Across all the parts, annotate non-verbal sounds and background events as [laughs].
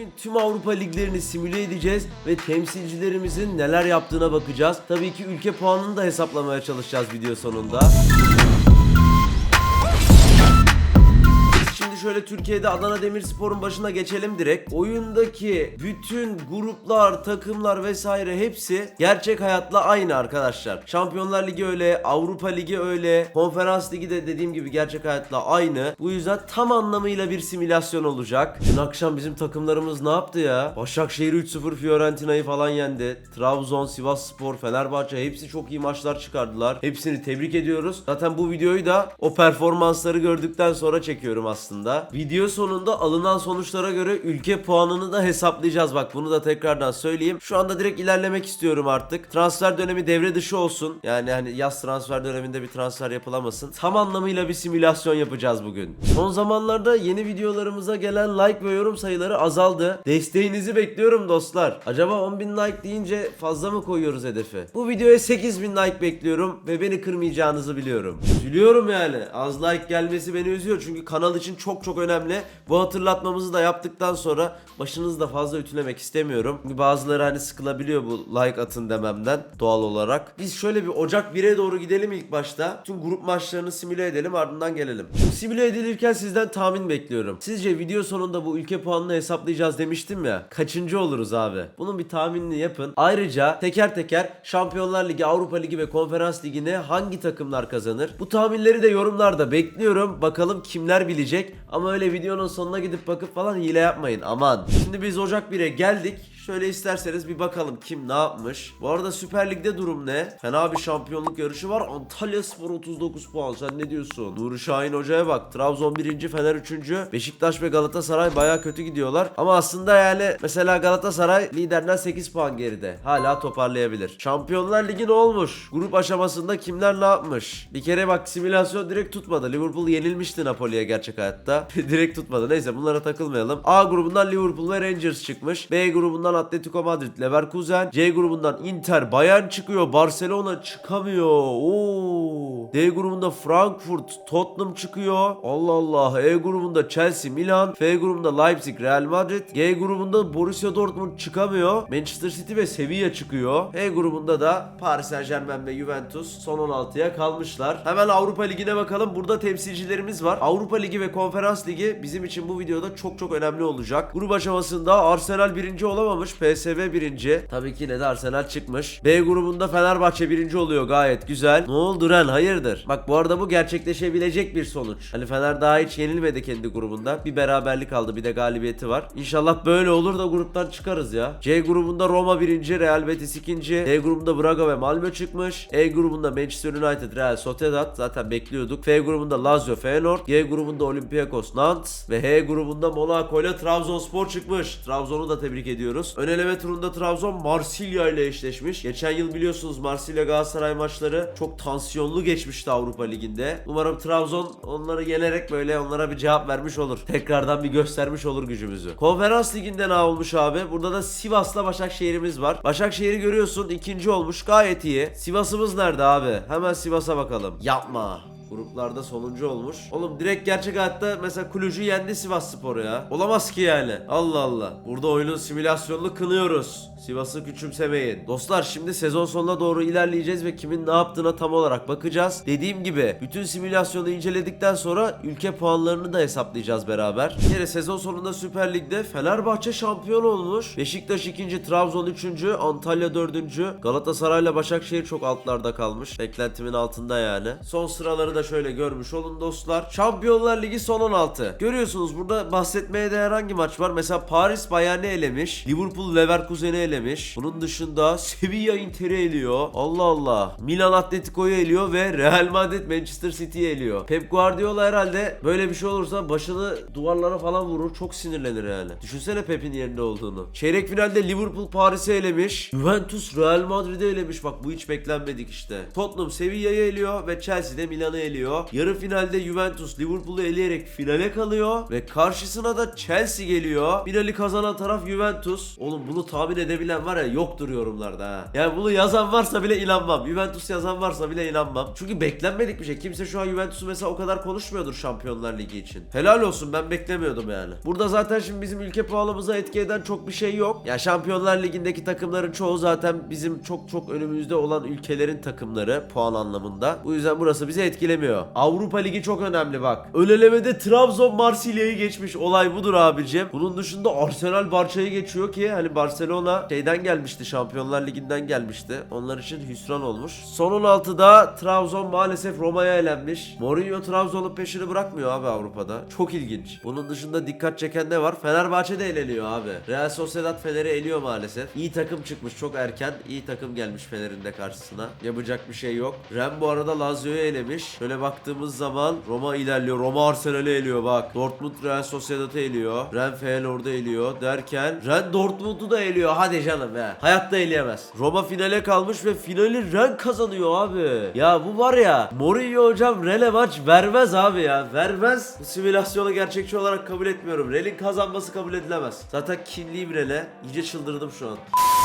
Bugün tüm Avrupa liglerini simüle edeceğiz ve temsilcilerimizin neler yaptığına bakacağız. Tabii ki ülke puanını da hesaplamaya çalışacağız video sonunda. Şöyle Türkiye'de Adana Demirspor'un başına geçelim direkt. Oyundaki bütün gruplar, takımlar vesaire hepsi gerçek hayatla aynı arkadaşlar. Şampiyonlar Ligi öyle, Avrupa Ligi öyle, Konferans Ligi de dediğim gibi gerçek hayatla aynı. Bu yüzden tam anlamıyla bir simülasyon olacak. Dün akşam bizim takımlarımız ne yaptı ya? Başakşehir 3-0 Fiorentina'yı falan yendi. Trabzon, Sivasspor, Fenerbahçe hepsi çok iyi maçlar çıkardılar. Hepsini tebrik ediyoruz. Zaten bu videoyu da o performansları gördükten sonra çekiyorum aslında. Video sonunda alınan sonuçlara göre ülke puanını da hesaplayacağız. Bak bunu da tekrardan söyleyeyim. Şu anda direkt ilerlemek istiyorum artık. Transfer dönemi devre dışı olsun. Yani hani yaz transfer döneminde bir transfer yapılamasın. Tam anlamıyla bir simülasyon yapacağız bugün. Son zamanlarda yeni videolarımıza gelen like ve yorum sayıları azaldı. Desteğinizi bekliyorum dostlar. Acaba 10.000 like deyince fazla mı koyuyoruz hedefi? Bu videoya 8000 like bekliyorum ve beni kırmayacağınızı biliyorum. Üzülüyorum yani. Az like gelmesi beni üzüyor çünkü kanal için çok çok önemli. Bu hatırlatmamızı da yaptıktan sonra başınızı da fazla ütülemek istemiyorum. Bazıları hani sıkılabiliyor bu like atın dememden doğal olarak. Biz şöyle bir Ocak 1'e doğru gidelim ilk başta. Tüm grup maçlarını simüle edelim ardından gelelim. Bu simüle edilirken sizden tahmin bekliyorum. Sizce video sonunda bu ülke puanını hesaplayacağız demiştim ya. Kaçıncı oluruz abi? Bunun bir tahminini yapın. Ayrıca teker teker Şampiyonlar Ligi, Avrupa Ligi ve Konferans Ligi'ne hangi takımlar kazanır? Bu tahminleri de yorumlarda bekliyorum. Bakalım kimler bilecek. Ama öyle videonun sonuna gidip bakıp falan hile yapmayın. Aman. Şimdi biz Ocak 1'e geldik. Şöyle isterseniz bir bakalım kim ne yapmış. Bu arada Süper Lig'de durum ne? Fena bir şampiyonluk yarışı var. Antalya Spor 39 puan. Sen ne diyorsun? Nuri Şahin Hoca'ya bak. Trabzon 1. Fener 3. Beşiktaş ve Galatasaray baya kötü gidiyorlar. Ama aslında yani mesela Galatasaray liderden 8 puan geride. Hala toparlayabilir. Şampiyonlar Ligi ne olmuş? Grup aşamasında kimler ne yapmış? Bir kere bak simülasyon direkt tutmadı. Liverpool yenilmişti Napoli'ye gerçek hayatta. [laughs] direkt tutmadı. Neyse bunlara takılmayalım. A grubundan Liverpool ve Rangers çıkmış. B grubundan Atletico Madrid, Leverkusen. C grubundan Inter, Bayern çıkıyor. Barcelona çıkamıyor. Oo. D grubunda Frankfurt, Tottenham çıkıyor. Allah Allah. E grubunda Chelsea, Milan. F grubunda Leipzig, Real Madrid. G grubunda Borussia Dortmund çıkamıyor. Manchester City ve Sevilla çıkıyor. E grubunda da Paris Saint Germain ve Juventus son 16'ya kalmışlar. Hemen Avrupa Ligi'ne bakalım. Burada temsilcilerimiz var. Avrupa Ligi ve Konferans Ligi bizim için bu videoda çok çok önemli olacak. Grup aşamasında Arsenal birinci olamamış. PSV birinci. Tabii ki ne de Arsenal çıkmış. B grubunda Fenerbahçe birinci oluyor gayet güzel. Ne oldu Ren hayırdır? Bak bu arada bu gerçekleşebilecek bir sonuç. Hani Fener daha hiç yenilmedi kendi grubunda. Bir beraberlik aldı bir de galibiyeti var. İnşallah böyle olur da gruptan çıkarız ya. C grubunda Roma birinci, Real Betis ikinci. D grubunda Braga ve Malmö çıkmış. E grubunda Manchester United, Real Sociedad zaten bekliyorduk. F grubunda Lazio, Feyenoord. G grubunda Olympiakos, Nantes ve H grubunda Monaco ile Trabzonspor çıkmış. Trabzon'u da tebrik ediyoruz. Ön eleme turunda Trabzon Marsilya ile eşleşmiş. Geçen yıl biliyorsunuz Marsilya Galatasaray maçları çok tansiyonlu geçmişti Avrupa Ligi'nde. Umarım Trabzon onları yenerek böyle onlara bir cevap vermiş olur. Tekrardan bir göstermiş olur gücümüzü. Konferans Ligi'nde ne olmuş abi? Burada da Sivas'la Başakşehir'imiz var. Başakşehir'i görüyorsun ikinci olmuş gayet iyi. Sivas'ımız nerede abi? Hemen Sivas'a bakalım. Yapma. Gruplarda sonuncu olmuş. Oğlum direkt gerçek hayatta mesela Kulücü yendi Sivas Spor'u ya. Olamaz ki yani. Allah Allah. Burada oyunun simülasyonunu kınıyoruz. Sivas'ı küçümsemeyin. Dostlar şimdi sezon sonuna doğru ilerleyeceğiz ve kimin ne yaptığına tam olarak bakacağız. Dediğim gibi bütün simülasyonu inceledikten sonra ülke puanlarını da hesaplayacağız beraber. Bir kere sezon sonunda Süper Lig'de Fenerbahçe şampiyon olmuş. Beşiktaş 2. Trabzon 3. Antalya 4. Galatasaray'la Başakşehir çok altlarda kalmış. Beklentimin altında yani. Son sıraları da şöyle görmüş olun dostlar. Şampiyonlar Ligi son 16. Görüyorsunuz burada bahsetmeye değer hangi maç var? Mesela Paris Bayern'i elemiş. Liverpool Leverkusen'i elemiş. Bunun dışında Sevilla Inter'i eliyor. Allah Allah. Milan Atletico'yu eliyor ve Real Madrid Manchester City'yi eliyor. Pep Guardiola herhalde böyle bir şey olursa başını duvarlara falan vurur. Çok sinirlenir yani. Düşünsene Pep'in yerinde olduğunu. Çeyrek finalde Liverpool Paris'i elemiş. Juventus Real Madrid'i elemiş. Bak bu hiç beklenmedik işte. Tottenham Sevilla'yı eliyor ve Chelsea de Milan'ı eliyor. Eliyor. Yarı finalde Juventus Liverpool'u eleyerek finale kalıyor ve karşısına da Chelsea geliyor. Finali kazanan taraf Juventus. Oğlum bunu tahmin edebilen var ya yoktur yorumlarda ha. Yani bunu yazan varsa bile inanmam. Juventus yazan varsa bile inanmam. Çünkü beklenmedik bir şey. Kimse şu an Juventus'u mesela o kadar konuşmuyordur Şampiyonlar Ligi için. Helal olsun ben beklemiyordum yani. Burada zaten şimdi bizim ülke puanımıza etki eden çok bir şey yok. Ya Şampiyonlar Ligi'ndeki takımların çoğu zaten bizim çok çok önümüzde olan ülkelerin takımları puan anlamında. Bu yüzden burası bizi etkilemiyor. Avrupa Ligi çok önemli bak. Önelemede Trabzon Marsilya'yı geçmiş. Olay budur abicim. Bunun dışında Arsenal Barça'yı geçiyor ki hani Barcelona şeyden gelmişti. Şampiyonlar Ligi'nden gelmişti. Onlar için hüsran olmuş. Son 16'da Trabzon maalesef Roma'ya elenmiş. Mourinho Trabzon'un peşini bırakmıyor abi Avrupa'da. Çok ilginç. Bunun dışında dikkat çeken ne var? Fenerbahçe de eleniyor abi. Real Sociedad Fener'i eliyor maalesef. İyi takım çıkmış çok erken. İyi takım gelmiş Fener'in de karşısına. Yapacak bir şey yok. Ren bu arada Lazio'yu elemiş. Şöyle baktığımız zaman Roma ilerliyor. Roma Arsenal'i eliyor bak. Dortmund Real Sociedad'ı eliyor. Ren Feyenoord'u eliyor derken Ren Dortmund'u da eliyor. Hadi canım ya. Hayatta eleyemez. Roma finale kalmış ve finali Ren kazanıyor abi. Ya bu var ya Mourinho hocam Ren'e maç vermez abi ya. Vermez. Bu simülasyonu gerçekçi olarak kabul etmiyorum. Ren'in kazanması kabul edilemez. Zaten kinliyim Ren'e. İyice çıldırdım şu an.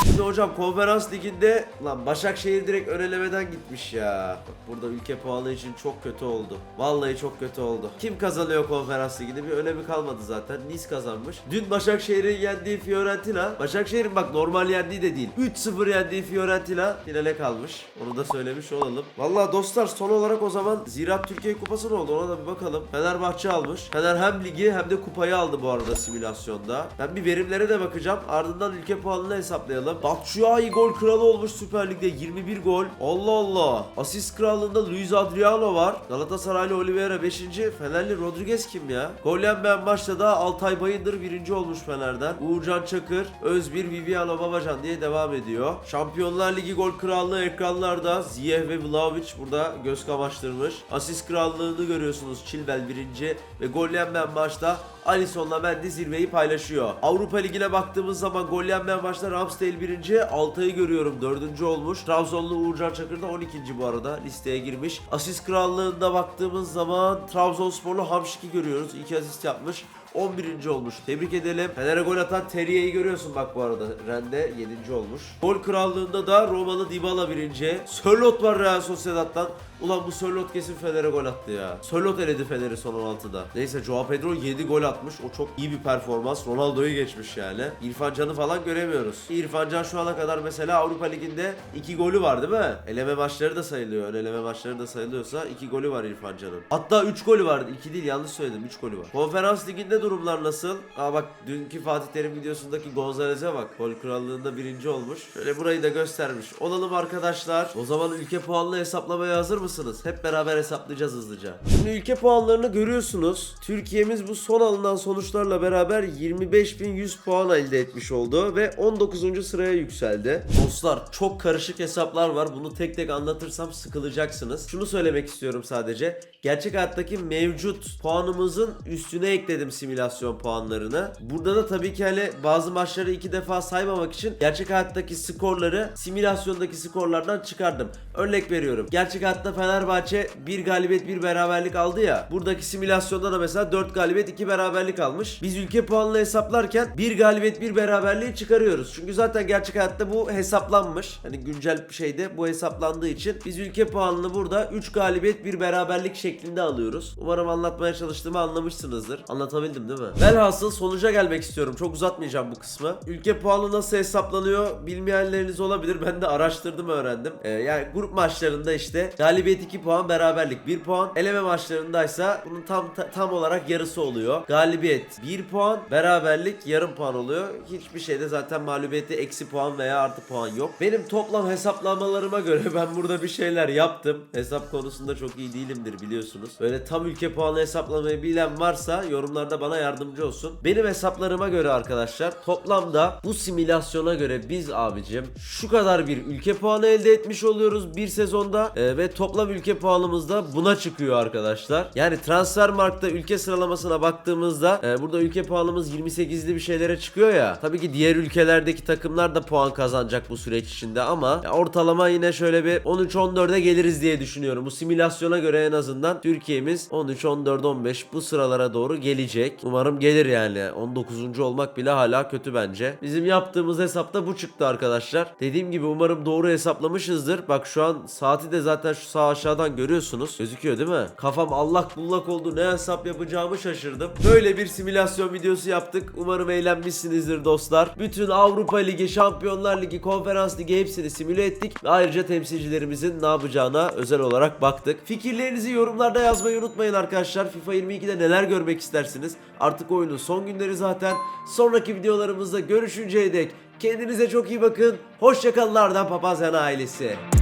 Şimdi hocam konferans liginde lan Başakşehir direkt önelemeden gitmiş ya. Bak burada ülke puanı için çok kötü oldu. Vallahi çok kötü oldu. Kim kazanıyor konferans liginde bir önemi kalmadı zaten. Nice kazanmış. Dün Başakşehir'in yendiği Fiorentina. Başakşehir'in bak normal yendiği de değil. 3-0 yendiği Fiorentina finale kalmış. Onu da söylemiş olalım. Vallahi dostlar son olarak o zaman Ziraat Türkiye Kupası ne oldu ona da bir bakalım. Fenerbahçe almış. Fener hem ligi hem de kupayı aldı bu arada simülasyonda. Ben bir verimlere de bakacağım. Ardından ülke puanını hesaplayalım. Batshuayi gol kralı olmuş Süper Lig'de 21 gol. Allah Allah. Asist krallığında Luis Adriano var. Galatasaraylı Oliveira 5. Fenerli Rodriguez kim ya? Gol yenmeyen maçta da Altay Bayındır 1. olmuş Fener'den. Uğurcan Çakır, Özbir, Viviano Babacan diye devam ediyor. Şampiyonlar Ligi gol krallığı ekranlarda. Ziyeh ve Vlahovic burada göz kamaştırmış. Asist krallığını görüyorsunuz. Chilwell 1. ve gol yenmeyen maçta Alisson'la Mendy zirveyi paylaşıyor. Avrupa Ligi'ne baktığımız zaman gol yenmeyen maçta Ramsdale 1. Altay'ı görüyorum 4. olmuş. Trabzonlu Uğurcan Çakır da 12. bu arada listeye girmiş. Asist krallığında baktığımız zaman Trabzonsporlu Hamşik'i görüyoruz. 2 asist yapmış. 11. olmuş. Tebrik edelim. Fener'e gol atan Terrier'i görüyorsun bak bu arada. Rende 7. olmuş. Gol krallığında da Romalı Dybala 1. Sörlot var Real Sociedad'dan. Ulan bu Sörlot kesin Fener'e gol attı ya. Sörlot eledi Fener'i son 16'da. Neyse Joao Pedro 7 gol atmış. O çok iyi bir performans. Ronaldo'yu geçmiş yani. İrfan Can'ı falan göremiyoruz. İrfan Can şu ana kadar mesela Avrupa Ligi'nde 2 golü var değil mi? Eleme maçları da sayılıyor. Ön eleme maçları da sayılıyorsa 2 golü var İrfan Can'ın. Hatta 3 golü var. 2 değil yanlış söyledim. 3 golü var. Konferans Ligi'nde durumlar nasıl? Aa bak dünkü Fatih Terim videosundaki Gonzalez'e bak. Gol krallığında birinci olmuş. Şöyle burayı da göstermiş. Olalım arkadaşlar. O zaman ülke puanını hesaplamaya hazır mısınız? Hep beraber hesaplayacağız hızlıca. Şimdi ülke puanlarını görüyorsunuz. Türkiye'miz bu son alınan sonuçlarla beraber 25.100 puan elde etmiş oldu ve 19. sıraya yükseldi. Dostlar çok karışık hesaplar var. Bunu tek tek anlatırsam sıkılacaksınız. Şunu söylemek istiyorum sadece. Gerçek hayattaki mevcut puanımızın üstüne ekledim simülasyon puanlarını. Burada da tabii ki hani bazı maçları iki defa saymamak için gerçek hayattaki skorları simülasyondaki skorlardan çıkardım. Örnek veriyorum. Gerçek hayatta Fenerbahçe bir galibiyet bir beraberlik aldı ya. Buradaki simülasyonda da mesela 4 galibiyet 2 beraberlik almış. Biz ülke puanını hesaplarken bir galibiyet bir beraberliği çıkarıyoruz. Çünkü zaten gerçek hayatta bu hesaplanmış. Hani güncel bir şeyde bu hesaplandığı için biz ülke puanını burada 3 galibiyet bir beraberlik şeklinde alıyoruz. Umarım anlatmaya çalıştığımı anlamışsınızdır. Anlatabildim değil mi? Velhasıl sonuca gelmek istiyorum. Çok uzatmayacağım bu kısmı. Ülke puanı nasıl hesaplanıyor bilmeyenleriniz olabilir. Ben de araştırdım öğrendim. Ee, yani grup maçlarında işte galibiyet 2 puan, beraberlik 1 puan. Eleme maçlarındaysa bunun tam ta- tam olarak yarısı oluyor. Galibiyet 1 puan, beraberlik yarım puan oluyor. Hiçbir şeyde zaten mağlubiyette eksi puan veya artı puan yok. Benim toplam hesaplamalarıma göre [laughs] ben burada bir şeyler yaptım. Hesap konusunda çok iyi değilimdir biliyorsunuz. Böyle tam ülke puanı hesaplamayı bilen varsa yorumlarda bana yardımcı olsun. Benim hesaplarıma göre arkadaşlar toplamda bu simülasyona göre biz abicim şu kadar bir ülke puanı elde etmiş oluyoruz bir sezonda Ee, ve toplam toplam ülke puanımız da buna çıkıyor arkadaşlar. Yani Transfermarkt'ta ülke sıralamasına baktığımızda e, burada ülke puanımız 28'li bir şeylere çıkıyor ya. Tabii ki diğer ülkelerdeki takımlar da puan kazanacak bu süreç içinde ama ya ortalama yine şöyle bir 13-14'e geliriz diye düşünüyorum. Bu simülasyona göre en azından Türkiye'miz 13-14-15 bu sıralara doğru gelecek. Umarım gelir yani. 19. olmak bile hala kötü bence. Bizim yaptığımız hesapta bu çıktı arkadaşlar. Dediğim gibi umarım doğru hesaplamışızdır. Bak şu an saati de zaten şu sağ aşağıdan görüyorsunuz. Gözüküyor değil mi? Kafam allak bullak oldu. Ne hesap yapacağımı şaşırdım. Böyle bir simülasyon videosu yaptık. Umarım eğlenmişsinizdir dostlar. Bütün Avrupa Ligi, Şampiyonlar Ligi, Konferans Ligi hepsini simüle ettik. Ve ayrıca temsilcilerimizin ne yapacağına özel olarak baktık. Fikirlerinizi yorumlarda yazmayı unutmayın arkadaşlar. FIFA 22'de neler görmek istersiniz? Artık oyunun son günleri zaten. Sonraki videolarımızda görüşünceye dek kendinize çok iyi bakın. Hoşçakalın Arda Papazyan ailesi.